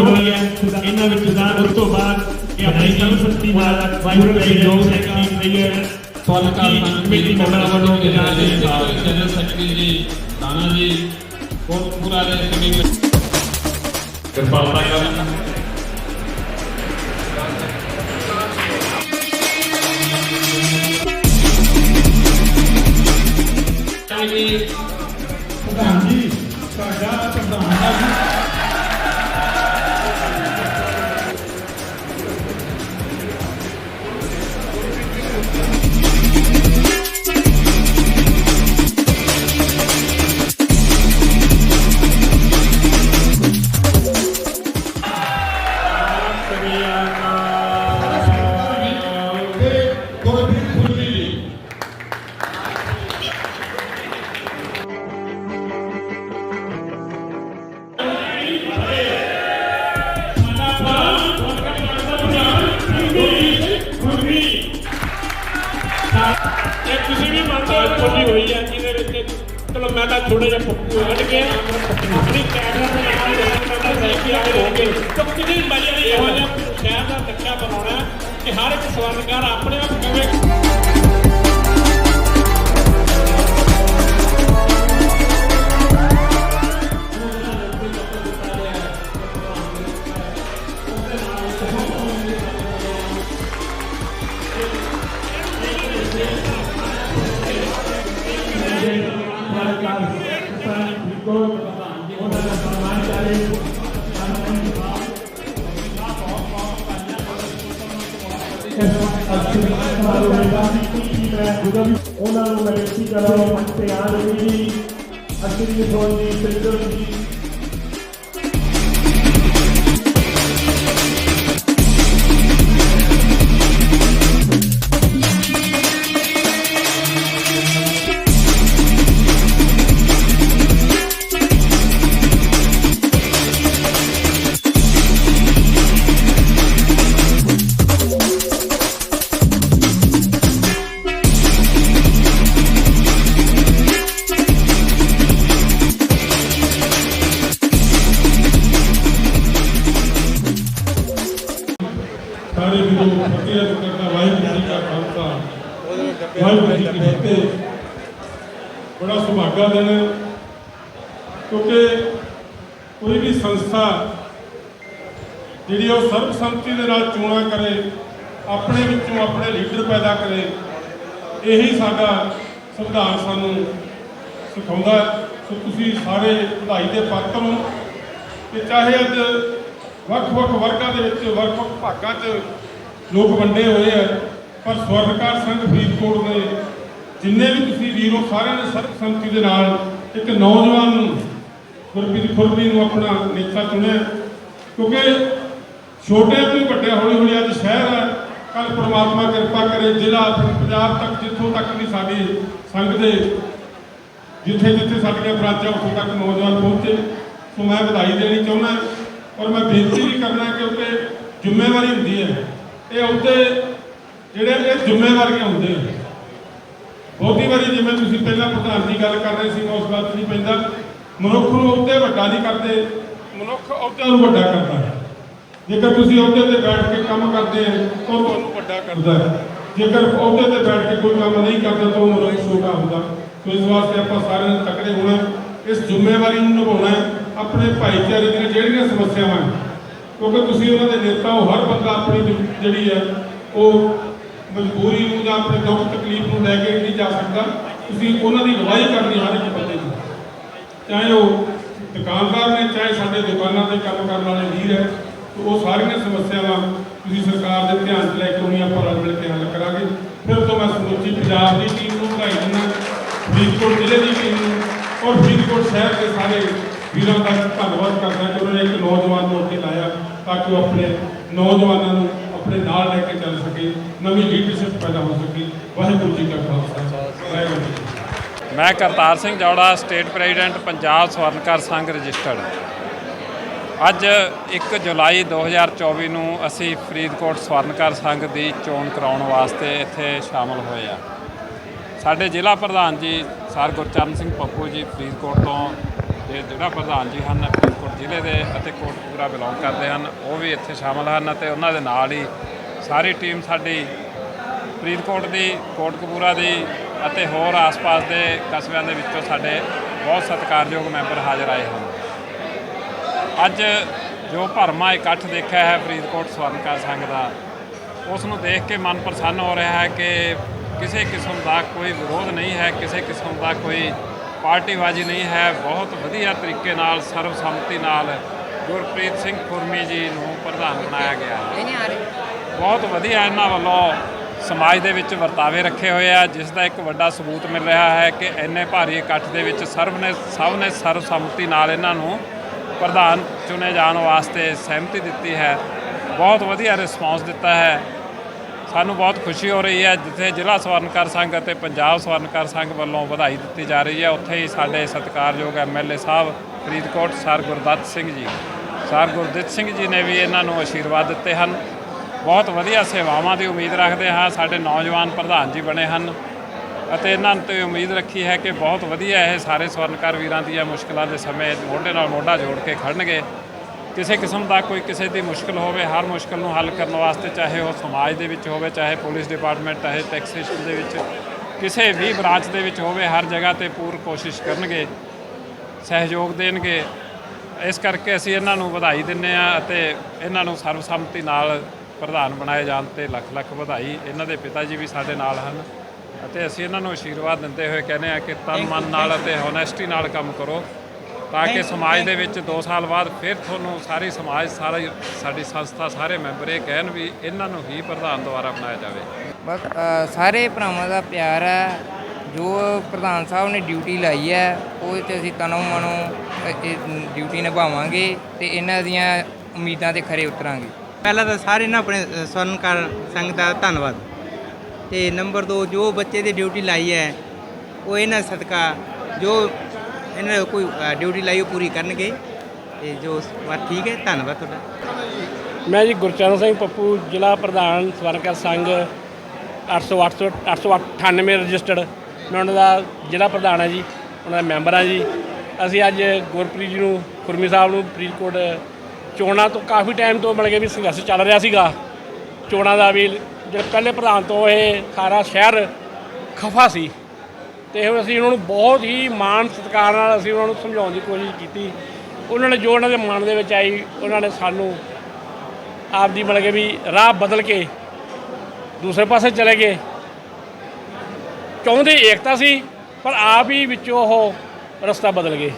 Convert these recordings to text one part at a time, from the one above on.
ਟੁੱਟ ਹੋਈ ਹੈ। ਇਹਨਾਂ ਵਿੱਚ ਸਰਦਾਰ ਉਸ ਤੋਂ ਬਾਅਦ ਇਹ ਆਪਣੀ ਸਰਬਸੰਮਤੀ ਨਾਲ ਵਾਹਿਗੁਰੂ ਦੇ ਜੋਗ ਸੈਕਟਰੀ ਰਹੀ ਹੈ। ਸਵਾਲਕਾਰ ਕਮੇਟੀ ਮੈਂਬਰਾਂ ਵੱਲੋਂ ਜਨਾਬ ਜਨਾਬ ਜਨਰਲ ਸੈਕਟਰੀ ਜੀ ਦਾਨਾ ਜੀ ਬਹੁਤ ਪੂਰਾ ਦੇ ਕਮੇਟੀ ਕਿਰਪਾਲਤਾ ਕਰਨ ਪ੍ਰਧਾਨ ਜੀ ਸਾਡਾ ਪ੍ਰਧਾਨ ਜੀ। ਇਹ ਤੁਸੀਂ ਵੀ ਮੰਨਦੇ ਹੋ ਛੋਟੀ ਹੋਈ ਹੈ ਜਿਹਦੇ ਵਿੱਚ, ਚਲੋ ਮੈਂ ਤਾਂ ਥੋੜਾ ਜਿਹਾ ਪੱਪੂ ਵੱਢ ਗਿਆ। ਆਪਣੀ ਕੈਮਰਾ ਦੇ ਨਾਲ ਜਿਹੜਾ ਲੈ ਕੇ ਆਏ ਹੋਗੇ ਤਾਂ ਕਿਹਦੀ ਮਜ਼ੇ ਨਹੀਂ ਇਹੋ ਜਿਹਾ ਸ਼ਹਿਰ ਦਾ ਨਕਸ਼ਾ ਬਣਾਉਣਾ ਕਿ ਹਰ ਇੱਕ ਸਵਰਨਕਾਰ ਆਪਣੇ ਆਪ ਕਿਵੇਂ ਉਹਨਾਂ ਨੂੰ ਮੈਂ ਬੇਨਤੀ ਕਰਾਂ ਮੰਚ ਤੇ ਆ ਰਹੇ ਜੀ ਅਸ਼ਰੀ ਫੋਨ ਜੀ ਸਿੰਦਰ ਜੀ ਵਾਹਿਗੁਰੂ ਜੀ ਕੀ ਫਤਿਹ ਬੜਾ ਸੁਭਾਗਾ ਦਿਨ ਕਿਉਂਕਿ ਕੋਈ ਵੀ ਸੰਸਥਾ ਜਿਹੜੀ ਉਹ ਸਰਬਸੰਮਤੀ ਦੇ ਨਾਲ ਚੋਣਾਂ ਕਰੇ, ਆਪਣੇ ਵਿੱਚੋਂ ਆਪਣੇ ਲੀਡਰ ਪੈਦਾ ਕਰੇ, ਇਹੀ ਸਾਡਾ ਸੰਵਿਧਾਨ ਸਾਨੂੰ ਸਿਖਾਉਂਦਾ ਸੋ ਤੁਸੀਂ ਸਾਰੇ ਵਧਾਈ ਦੇ ਪਾਤਰ ਹੋ ਕਿ ਚਾਹੇ ਅੱਜ ਵੱਖ-ਵੱਖ ਵਰਗਾਂ ਦੇ ਵਿੱਚ, ਵੱਖ-ਵੱਖ ਭਾਗਾਂ 'ਚ ਲੋਕ ਵੰਡੇ ਹੋਏ ਆ ਪਰ ਸਵਰਗਕਾਰ ਸੰਘ ਫਰੀਦਕੋਟ ਦੇ ਜਿੰਨੇ ਵੀ ਤੁਸੀਂ ਵੀਰੋ ਸਾਰਿਆਂ ਨੇ ਸਰਬਸੰਮਤੀ ਦੇ ਨਾਲ ਇੱਕ ਨੌਜਵਾਨ ਨੂੰ, ਗੁਰਪ੍ਰੀਤ ਖੁਰਮੀ ਨੂੰ ਆਪਣਾ ਨੇਤਾ ਚੁਣਿਆ ਕਿਉਂਕਿ ਛੋਟੇ ਤੋਂ ਵੱਡੇ ਹੌਲੀ ਹੌਲੀ ਅੱਜ ਸ਼ਹਿਰ ਹੈ। ਕੱਲ ਪ੍ਰਮਾਤਮਾ ਕਿਰਪਾ ਕਰੇ, ਜ਼ਿਲ੍ਹਾ ਪੰਜਾਬ ਤੱਕ, ਜਿੱਥੋਂ ਤੱਕ ਵੀ ਸਾਡੀ ਸੰਘ ਦੇ ਜਿੱਥੇ ਜਿੱਥੇ ਸਾਡੀਆਂ ਬ੍ਰਾਂਚਾਂ, ਉੱਥੋਂ ਤੱਕ ਨੌਜਵਾਨ ਪਹੁੰਚੇ। ਸੋ ਮੈਂ ਵਧਾਈ ਦੇਣੀ ਚਾਹੁੰਦਾ ਔਰ ਮੈਂ ਬੇਨਤੀ ਵੀ ਕਰਨਾ ਕਿਉਂਕਿ ਜ਼ਿੰਮੇਵਾਰੀ ਹੁੰਦੀ ਹੈ। ਇਹ ਅਹੁਦੇ ਜਿਹੜੇ ਇਹ ਜ਼ਿੰਮੇਵਾਰੀਆਂ ਹੁੰਦੇ ਆ। ਬਹੁਤੀ ਵਾਰੀ ਜਿਵੇਂ ਤੁਸੀਂ ਪਹਿਲਾਂ ਪ੍ਰਧਾਨ ਦੀ ਗੱਲ ਕਰ ਰਹੇ ਸੀ, ਮੈਂ ਉਸ ਗੱਲ 'ਚ ਨਹੀਂ ਪੈਂਦਾ। ਮਨੁੱਖ ਨੂੰ ਅਹੁਦੇ ਵੱਡਾ ਨਹੀਂ ਕਰਦੇ, ਮਨੁੱਖ ਅਹੁਦਿਆਂ ਨੂੰ ਵੱਡਾ ਕਰਦਾ ਹੈ। ਜੇਕਰ ਤੁਸੀਂ ਅਹੁਦੇ ਤੇ ਬੈਠ ਕੇ ਕੰਮ ਕਰਦੇ ਹੋ, ਤਾਂ ਉਹ ਤੁਹਾਨੂੰ ਵੱਡਾ ਕਰਦਾ ਹੈ। ਜੇਕਰ ਅਹੁਦੇ ਤੇ ਬੈਠ ਕੇ ਕੋਈ ਕੰਮ ਨਹੀਂ ਕਰਦਾ, ਤਾਂ ਉਹ ਮਨੁੱਖ ਛੋਟਾ ਹੁੰਦਾ ਸੋ ਇਸ ਵਾਸਤੇ ਆਪਾਂ ਸਾਰਿਆਂ ਨੇ ਤਕੜੇ ਹੋਣਾ ਇਸ ਜ਼ਿੰਮੇਵਾਰੀ ਨੂੰ ਨਿਭਾਉਣਾ ਆਪਣੇ ਭਾਈਚਾਰੇ ਦੀਆਂ ਜਿਹੜੀਆਂ ਸਮੱਸਿਆਵਾਂ ਕਿਉਂਕਿ ਤੁਸੀਂ ਉਹਨਾਂ ਦੇ ਨੇਤਾ ਹੋ, ਹਰ ਬੰਦਾ ਆਪਣੀ ਜਿਹੜੀ ਹੈ, ਉਹ ਮਜਬੂਰੀ ਨੂੰ ਜਾਂ ਆਪਣੇ ਦੁੱਖ, ਤਕਲੀਫ ਨੂੰ ਲੈ ਕੇ ਨਹੀਂ ਜਾ ਸਕਦਾ। ਤੁਸੀਂ ਉਹਨਾਂ ਦੀ ਲਵਾਈ ਕਰਨੀ ਹਰ ਇੱਕ ਬੰਦੇ ਦੀ। ਚਾਹੇ ਉਹ ਦੁਕਾਨਦਾਰ ਨੇ, ਚਾਹੇ ਸਾਡੇ ਦੁਕਾਨਾਂ ਤੇ ਕੰਮ ਕਰਨ ਵਾਲੇ ਵੀਰ ਹੈ ਉਹ ਸਾਰੀਆਂ ਸਮੱਸਿਆਵਾਂ ਤੁਸੀਂ ਸਰਕਾਰ ਦੇ ਧਿਆਨ 'ਚ ਲੈ ਕੇ ਆਉਣੀਆਂ ਆਪਾਂ ਰਲ ਮਿਲ ਕੇ ਹੱਲ ਕਰਾਂਗੇ। ਫਿਰ ਤੋਂ ਮੈਂ ਸਮੁੱਚੀ ਪੰਜਾਬ ਦੀ ਟੀਮ ਨੂੰ ਵਧਾਈ ਦਿੰਦਾ, ਫਰੀਦਕੋਟ ਜ਼ਿਲ੍ਹੇ ਦੀ ਟੀਮ ਨੂੰ, ਔਰ ਫਰੀਦਕੋਟ ਸ਼ਹਿਰ ਦੇ ਸਾਰੇ ਵੀਰਾਂ ਦਾ ਧੰਨਵਾਦ ਕਰਦਾ ਕਿ ਉਹਨਾਂ ਨੇ ਇੱਕ ਨੌਜਵਾਨ ਨੂੰ ਅੱਗੇ ਲਾਇਆ, ਤਾਂ ਕਿ ਉਹ ਆਪਣੇ ਨੌਜਵਾਨਾਂ ਨੂੰ ਆਪਣੇ ਨਾਲ ਲੈ ਕੇ ਚੱਲ ਸਕੇ, ਨਵੀਂ ਲੀਡਰਸ਼ਿਪ ਪੈਦਾ ਹੋ ਸਕੇ। ਵਾਹਿਗੁਰੂ ਜੀ ਕਾ ਖਾਲਸਾ। ਵਾਹਿਗੁਰੂ ਜੀ ਮੈਂ Kartar Singh Jaura, state president, Punjab Swarnkar Sangh registered. ਅੱਜ 1 ਜੁਲਾਈ 2024 ਨੂੰ ਅਸੀਂ ਫਰੀਦਕੋਟ ਸਵਰਨਕਾਰ ਸੰਘ ਦੀ ਚੋਣ ਕਰਾਉਣ ਵਾਸਤੇ ਇੱਥੇ ਸ਼ਾਮਲ ਹੋਏ ਆ ਸਾਡੇ ਜ਼ਿਲ੍ਹਾ ਪ੍ਰਧਾਨ ਜੀ ਸਰ ਗੁਰਚਰਨ ਸਿੰਘ ਪੱਪੂ ਜੀ ਫਰੀਦਕੋਟ ਤੋਂ ਦੇ ਜਿਹੜਾ ਪ੍ਰਧਾਨ ਜੀ ਹਨ ਜ਼ਿਲ੍ਹੇ ਦੇ ਅਤੇ ਕੋਟਕਪੂਰਾ ਬਿਲੋਂਗ ਕਰਦੇ ਹਨ। ਉਹ ਵੀ ਇੱਥੇ ਸ਼ਾਮਲ ਹਨ ਅਤੇ ਉਹਨਾਂ ਦੇ ਨਾਲ ਹੀ ਸਾਰੀ ਟੀਮ ਸਾਡੀ ਫਰੀਦਕੋਟ ਦੀ ਕੋਟਕਪੂਰਾ ਦੀ ਅਤੇ ਹੋਰ ਆਸ-ਪਾਸ ਦੇ ਕਸਬਿਆਂ ਦੇ ਵਿੱਚੋਂ ਸਾਡੇ ਬਹੁਤ ਸਤਿਕਾਰਯੋਗ ਮੈਂਬਰ ਹਾਜ਼ਰ ਆਏ ਹਨ। ਅੱਜ ਜੋ ਭਰਮਾ ਇਕੱਠ ਦੇਖਿਆ ਹੈ ਫਰੀਦਕੋਟ ਸਵਰਨਕਾਰ ਸੰਘ ਦਾ ਉਸ ਨੂੰ ਦੇਖ ਕੇ ਮਨ ਪ੍ਰਸੰਨ ਹੋ ਰਿਹਾ ਹੈ ਕਿ ਕਿਸੇ ਕਿਸਮ ਦਾ ਕੋਈ ਵਿਰੋਧ ਨਹੀਂ ਹੈ, ਕਿਸੇ ਕਿਸਮ ਦਾ ਕੋਈ ਪਾਰਟੀਬਾਜ਼ੀ ਨਹੀਂ ਹੈ ਬਹੁਤ ਵਧੀਆ ਤਰੀਕੇ ਨਾਲ ਸਰਬਸੰਮਤੀ ਨਾਲ ਗੁਰਪ੍ਰੀਤ ਸਿੰਘ ਖੁਰਮੀ ਜੀ ਨੂੰ ਪ੍ਰਧਾਨ ਬਣਾਇਆ ਗਿਆ। ਬਹੁਤ ਵਧੀਆ ਇਹਨਾਂ ਵੱਲੋਂ ਸਮਾਜ ਦੇ ਵਿੱਚ ਵਰਤਾਵੇ ਰੱਖੇ ਹੋਏ ਆ ਜਿਸ ਦਾ ਇੱਕ ਵੱਡਾ ਸਬੂਤ ਮਿਲ ਰਿਹਾ ਹੈ ਕਿ ਇੰਨੇ ਭਾਰੀ ਇਕੱਠ ਦੇ ਵਿੱਚ ਸਰਬ ਨੇ ਸਭ ਨੇ ਸਰਬਸੰਮਤੀ ਨਾਲ ਇਹਨਾਂ ਨੂੰ ਪ੍ਰਧਾਨ ਚੁਣੇ ਜਾਣ ਵਾਸਤੇ ਸਹਿਮਤੀ ਦਿੱਤੀ ਹੈ। ਬਹੁਤ ਵਧੀਆ ਰਿਸਪਾਂਸ ਦਿੱਤਾ ਹੈ। ਸਾਨੂੰ ਬਹੁਤ ਖੁਸ਼ੀ ਹੋ ਰਹੀ ਹੈ ਜਿੱਥੇ ਜ਼ਿਲ੍ਹਾ ਸਵਰਨਕਾਰ ਸੰਘ ਅਤੇ ਪੰਜਾਬ ਸਵਰਨਕਾਰ ਸੰਘ ਵੱਲੋਂ ਵਧਾਈ ਦਿੱਤੀ ਜਾ ਰਹੀ ਹੈ। ਉੱਥੇ ਹੀ ਸਾਡੇ ਸਤਿਕਾਰਯੋਗ ਐਮਐਲਏ ਸਾਹਿਬ ਫਰੀਦਕੋਟ ਸਰ ਗੁਰਦੱਤ ਸਿੰਘ ਜੀ। ਸਰ ਗੁਰਦਿੱਤ ਸਿੰਘ ਜੀ ਨੇ ਵੀ ਇਹਨਾਂ ਨੂੰ ਆਸ਼ੀਰਵਾਦ ਦਿੱਤੇ ਹਨ। ਬਹੁਤ ਵਧੀਆ ਸੇਵਾਵਾਂ ਦੀ ਉਮੀਦ ਰੱਖਦੇ ਹਾਂ। ਸਾਡੇ ਨੌਜਵਾਨ ਪ੍ਰਧਾਨ ਜੀ ਬਣੇ ਹਨ ਅਤੇ ਇਹਨਾਂ ਤੇ ਉਮੀਦ ਰੱਖੀ ਹੈ ਕਿ ਬਹੁਤ ਵਧੀਆ ਇਹ ਸਾਰੇ ਸਵਰਨਕਾਰ ਵੀਰਾਂ ਦੀਆਂ ਮੁਸ਼ਕਲਾਂ ਦੇ ਸਮੇਂ ਮੋਢੇ ਨਾਲ ਮੋਢਾ ਜੋੜ ਕੇ ਖੜਨਗੇ। ਕਿਸੇ ਕਿਸਮ ਦਾ ਕੋਈ ਕਿਸੇ ਦੀ ਮੁਸ਼ਕਲ ਹੋਵੇ ਹਰ ਮੁਸ਼ਕਲ ਨੂੰ ਹੱਲ ਕਰਨ ਵਾਸਤੇ ਚਾਹੇ ਉਹ ਸਮਾਜ ਦੇ ਵਿੱਚ ਹੋਵੇ ਚਾਹੇ ਪੁਲਿਸ ਡਿਪਾਰਟਮੈਂਟ ਚਾਹੇ ਟੈਕਸੇਸ਼ਨ ਦੇ ਵਿੱਚ ਕਿਸੇ ਵੀ ਬ੍ਰਾਂਚ ਦੇ ਵਿੱਚ ਹੋਵੇ ਹਰ ਜਗ੍ਹਾ ਤੇ ਪੂਰ ਕੋਸ਼ਿਸ਼ ਕਰਨਗੇ ਸਹਿਯੋਗ ਦੇਣਗੇ। ਇਸ ਕਰਕੇ ਅਸੀਂ ਇਹਨਾਂ ਨੂੰ ਵਧਾਈ ਦਿੰਨੇ ਆ ਅਤੇ ਇਹਨਾਂ ਨੂੰ ਸਰਬਸੰਮਤੀ ਨਾਲ ਪ੍ਰਧਾਨ ਬਣਾਏ ਜਾਣ ਤੇ ਲੱਖ ਲੱਖ ਵਧਾਈ ਇਹਨਾਂ ਦੇ ਪਿਤਾ ਜੀ ਵੀ ਸਾਡੇ ਨਾਲ ਹਨ ਅਤੇ ਅਸੀਂ ਇਹਨਾਂ ਨੂੰ ਆਸ਼ੀਰਵਾਦ ਦਿੰਦੇ ਹੋਏ ਕਹਿੰਦੇ ਆ ਕਿ ਤਨ ਮਨ ਨਾਲ ਅਤੇ ਹੋਨੈਸਟੀ ਨਾਲ ਕੰਮ ਕਰੋ। ਤਾਂ ਕਿ ਸਮਾਜ ਦੇ ਵਿੱਚ 2 ਸਾਲ ਬਾਅਦ ਫਿਰ ਤੁਹਾਨੂੰ ਸਾਰੀ ਸਮਾਜ ਸਾਰਾ ਸਾਡੀ ਸੰਸਥਾ ਸਾਰੇ ਮੈਂਬਰ ਇਹ ਕਹਿਣ ਵੀ ਇਹਨਾਂ ਨੂੰ ਹੀ ਪ੍ਰਧਾਨ ਦੁਆਰਾ ਬਣਾਇਆ ਜਾਵੇ। ਬਸ ਸਾਰੇ ਭਰਾਵਾਂ ਦਾ ਪਿਆਰ ਹੈ। ਜੋ ਪ੍ਰਧਾਨ ਸਾਹਿਬ ਨੇ ਡਿਊਟੀ ਲਾਈ ਹੈ ਉਹ 'ਚ ਅਸੀਂ ਤਨੋਂ ਮਨੋਂ ਡਿਊਟੀ ਨਿਭਾਵਾਂਗੇ ਤੇ ਇਹਨਾਂ ਦੀਆਂ ਉਮੀਦਾਂ ਤੇ ਖਰੇ ਉਤਰਾਂਗੇ। ਪਹਿਲਾਂ ਤਾਂ ਸਾਰੇ ਨਾ ਆਪਣੇ ਸਵਰਨਕਾਰ ਸੰਘ ਦਾ ਧੰਨਵਾਦ। ਤੇ ਨੰਬਰ 2 ਜੋ ਬੱਚੇ ਦੀ ਡਿਊਟੀ ਲਾਈ ਹੈ ਉਹ ਇਹਨਾਂ ਸਦਕਾ ਜੋ ਇਹਨਾਂ ਨੇ ਕੋਈ ਡਿਊਟੀ ਲਾਈ ਉਹ ਪੂਰੀ ਕਰਨਗੇ। ਤੇ ਜੋ ਵਾ ਠੀਕ ਹੈ, ਧੰਨਵਾਦ ਤੁਹਾਡਾ। ਮੈਂ ਜੀ ਗੁਰਚਰਨ ਸਿੰਘ ਪੱਪੂ, ਜ਼ਿਲ੍ਹਾ ਪ੍ਰਧਾਨ ਸਵਰਨਕਾਰ ਸੰਘ 800 898 ਰਜਿਸਟਰਡ। ਮੈਂ ਉਹਨਾਂ ਦਾ ਜ਼ਿਲ੍ਹਾ ਪ੍ਰਧਾਨ ਹਾਂ ਜੀ, ਉਹਨਾਂ ਦਾ ਮੈਂਬਰ ਹਾਂ ਜੀ। ਅਸੀਂ ਅੱਜ ਗੁਰਪ੍ਰੀਤ ਜੀ ਨੂੰ, ਖੁਰਮੀ ਸਾਹਿਬ ਨੂੰ ਫਰੀਦਕੋਟ ਚੋਣਾਂ ਤੋਂ ਕਾਫੀ ਟਾਈਮ ਤੋਂ ਮਿਲ ਕੇ ਵੀ ਸੰਘਰਸ਼ ਚੱਲ ਰਿਹਾ ਸੀਗਾ। ਚੋਣਾਂ ਦਾ ਵੀ ਜਿਹੜੇ ਪਹਿਲੇ ਪ੍ਰਧਾਨ ਤੋਂ ਇਹ ਸਾਰਾ ਸ਼ਹਿਰ ਖਫਾ ਸੀ। ਤੇ ਹੁਣ ਅਸੀਂ ਉਹਨਾਂ ਨੂੰ ਬਹੁਤ ਹੀ ਮਾਣ ਸਤਿਕਾਰ ਨਾਲ ਅਸੀਂ ਉਹਨਾਂ ਨੂੰ ਸਮਝਾਉਣ ਦੀ ਕੋਸ਼ਿਸ਼ ਕੀਤੀ। ਉਹਨਾਂ ਨੇ ਜੋ ਉਹਨਾਂ ਦੇ ਮਨ ਦੇ ਵਿੱਚ ਆਈ, ਉਹਨਾਂ ਨੇ ਸਾਨੂੰ ਆਪ ਦੀ ਮਤਲਬ ਕਿ ਵੀ ਰਾਹ ਬਦਲ ਕੇ ਦੂਸਰੇ ਪਾਸੇ ਚਲੇ ਗਏ। ਚਾਹੁੰਦੇ ਏਕਤਾ ਸੀ, ਪਰ ਆਪ ਹੀ ਵਿੱਚੋਂ ਉਹ ਰਸਤਾ ਬਦਲ ਗਏ।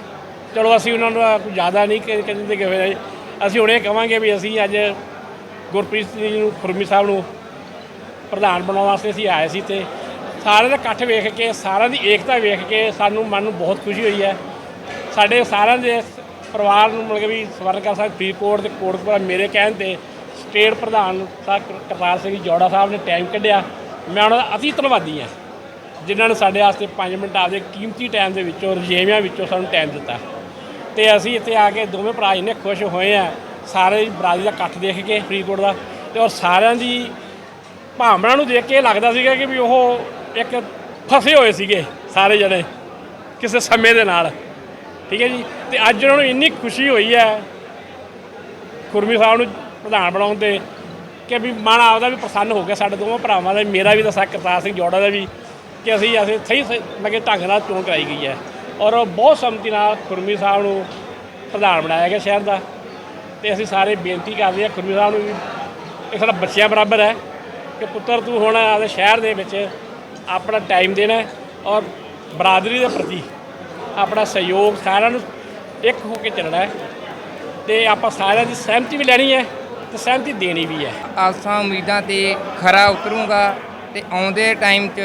ਚਲੋ ਅਸੀਂ ਉਹਨਾਂ ਨੂੰ ਕੁਝ ਜ਼ਿਆਦਾ ਨਹੀਂ ਕਹਿ- ਕਹਿੰਦੇ ਕਿ ਹੋਇਆ ਅਸੀਂ ਹੁਣ ਇਹ ਕਹਾਂਗੇ ਵੀ ਅਸੀਂ ਅੱਜ ਗੁਰਪ੍ਰੀਤ ਜੀ ਨੂੰ, ਖੁਰਮੀ ਸਾਹਿਬ ਨੂੰ ਪ੍ਰਧਾਨ ਬਣਾਉਣ ਵਾਸਤੇ ਅਸੀਂ ਆਏ ਸੀ ਤੇ ਸਾਰਿਆਂ ਦਾ ਇਕੱਠ ਵੇਖ ਕੇ, ਸਾਰਿਆਂ ਦੀ ਏਕਤਾ ਵੇਖ ਕੇ ਸਾਨੂੰ ਮਨ ਨੂੰ ਬਹੁਤ ਖੁਸ਼ੀ ਹੋਈ ਹੈ। ਸਾਡੇ ਸਾਰਿਆਂ ਦੇ ਪਰਿਵਾਰ ਨੂੰ ਮਿਲ ਕੇ ਵੀ ਸਵਰਨਕਾਰ ਸਾਹਿਬ ਫਰੀਦਕੋਟ ਤੇ ਕੋਟਕਪੁਰਾ ਮੇਰੇ ਕਹਿਣ ਤੇ ਸਟੇਟ ਪ੍ਰਧਾਨ ਸਾਹਿਬ ਕਰਤਾਰ ਸਿੰਘ ਜੋੜਾ ਸਾਹਿਬ ਨੇ ਟਾਈਮ ਕੱਢਿਆ। ਮੈਂ ਉਹਨਾਂ ਦਾ ਅਤੀ ਧੰਨਵਾਦੀ ਹਾਂ, ਜਿਨ੍ਹਾਂ ਨੇ ਸਾਡੇ ਵਾਸਤੇ 5 ਮਿੰਟ ਆਪਦੇ ਕੀਮਤੀ ਟਾਈਮ ਦੇ ਵਿੱਚੋਂ ਰਜੇਵਿਆਂ ਵਿੱਚੋਂ ਸਾਨੂੰ ਟਾਈਮ ਦਿੱਤਾ। ਤੇ ਅਸੀਂ ਇੱਥੇ ਆ ਕੇ ਦੋਵੇਂ ਭਰਾ ਇੰਨੇ ਖੁਸ਼ ਹੋਏ ਆ, ਸਾਰੇ ਬਰਾਦਰੀ ਦਾ ਇਕੱਠ ਦੇਖ ਕੇ ਫਰੀਦਕੋਟ ਦਾ। ਤੇ ਔਰ ਸਾਰਿਆਂ ਦੀ ਭਾਵਨਾ ਨੂੰ ਦੇਖ ਕੇ ਇਹ ਲੱਗਦਾ ਸੀਗਾ ਕਿ ਵੀ ਉਹ ਇੱਕ ਫਸੇ ਹੋਏ ਸੀਗੇ ਸਾਰੇ ਜਣੇ ਕਿਸੇ ਸਮੇਂ ਦੇ ਨਾਲ। ਠੀਕ ਹੈ ਜੀ? ਤੇ ਅੱਜ ਉਹਨਾਂ ਨੂੰ ਇੰਨੀ ਖੁਸ਼ੀ ਹੋਈ ਹੈ ਖੁਰਮੀ ਸਾਹਿਬ ਨੂੰ ਪ੍ਰਧਾਨ ਬਣਾਉਣ ਤੇ ਕਿ ਵੀ ਮਨ ਆਪਦਾ ਵੀ ਪ੍ਰਸੰਨ ਹੋ ਗਿਆ ਸਾਡੇ ਦੋਵਾਂ ਭਰਾਵਾਂ ਦਾ ਮੇਰਾ ਵੀ ਦੱਸਿਆ ਕਰਤਾਰ ਸਿੰਘ ਜੋੜਾ ਦਾ ਵੀ ਕਿ ਅਸੀਂ ਅਸੀਂ ਸਹੀ ਸਹੀ ਲੱਗੇ ਢੰਗ ਨਾਲ ਚੋਣ ਕਰਾਈ ਗਈ ਹੈ। ਔਰ ਬਹੁਤ ਸੰਮਤੀ ਨਾਲ ਖੁਰਮੀ ਸਾਹਿਬ ਨੂੰ ਪ੍ਰਧਾਨ ਬਣਾਇਆ ਗਿਆ ਸ਼ਹਿਰ ਦਾ। ਤੇ ਅਸੀਂ ਸਾਰੇ ਬੇਨਤੀ ਕਰਦੇ ਹਾਂ ਖੁਰਮੀ ਸਾਹਿਬ ਨੂੰ ਵੀ, ਇਹ ਸਾਡਾ ਬੱਚਿਆਂ ਬਰਾਬਰ ਹੈ ਕਿ ਪੁੱਤਰ ਤੂੰ ਹੁਣ ਆਪਦੇ ਸ਼ਹਿਰ ਦੇ ਵਿੱਚ ਆਪਣਾ ਟਾਈਮ ਦੇਣਾ ਔਰ ਬਰਾਦਰੀ ਦੇ ਪ੍ਰਤੀ ਆਪਣਾ ਸਹਿਯੋਗ ਸਾਰਿਆਂ ਨੂੰ ਇੱਕ ਹੋ ਕੇ ਚੱਲਣਾ ਹੈ ਤੇ ਆਪਾਂ ਸਾਰਿਆਂ ਦੀ ਸਹਿਮਤੀ ਵੀ ਲੈਣੀ ਹੈ ਤੇ ਸਹਿਮਤੀ ਦੇਣੀ ਵੀ ਹੈ। ਆਸਾਂ ਉਮੀਦਾਂ ਤੇ ਖਰਾ ਉਤਰੂੰਗਾ ਤੇ ਆਉਂਦੇ ਟਾਈਮ 'ਚ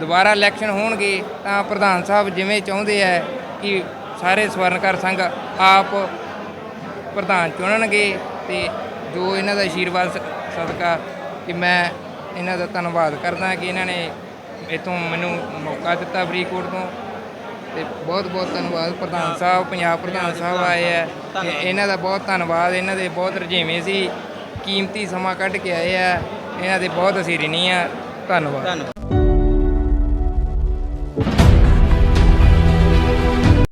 ਦੁਬਾਰਾ ਇਲੈਕਸ਼ਨ ਹੋਣਗੇ ਤਾਂ ਪ੍ਰਧਾਨ ਸਾਹਿਬ ਜਿਵੇਂ ਚਾਹੁੰਦੇ ਆ ਕਿ ਸਾਰੇ ਸਵਰਨਕਾਰ ਸੰਘ ਆਪ ਪ੍ਰਧਾਨ ਚੁਣਨਗੇ ਤੇ ਜੋ ਇਹਨਾਂ ਦਾ ਆਸ਼ੀਰਵਾਦ ਸ- ਸਦਕਾ ਕਿ ਮੈਂ ਇਹਨਾਂ ਦਾ ਧੰਨਵਾਦ ਕਰਦਾ ਕਿ ਇਹਨਾਂ ਨੇ ਇਥੋਂ ਮੈਨੂੰ ਮੌਕਾ ਦਿੱਤਾ ਫਰੀਦਕੋਟ ਤੋਂ ਤੇ ਬਹੁਤ ਬਹੁਤ ਧੰਨਵਾਦ ਪ੍ਰਧਾਨ ਸਾਹਿਬ ਪੰਜਾਬ ਪ੍ਰਧਾਨ ਸਾਹਿਬ ਆਏ ਆ। ਤੇ ਇਹਨਾਂ ਦਾ ਬਹੁਤ ਧੰਨਵਾਦ ਇਹਨਾਂ ਦੇ ਬਹੁਤ ਰੁਝੇਵੇਂ ਸੀ ਕੀਮਤੀ ਸਮਾਂ ਕੱਢ ਕੇ ਆਏ ਆ ਇਹਨਾਂ ਦੇ ਬਹੁਤ ਅਸੀਂ ਰਿਣੀ ਆ। ਧੰਨਵਾਦ। ਧੰਨਵਾਦ।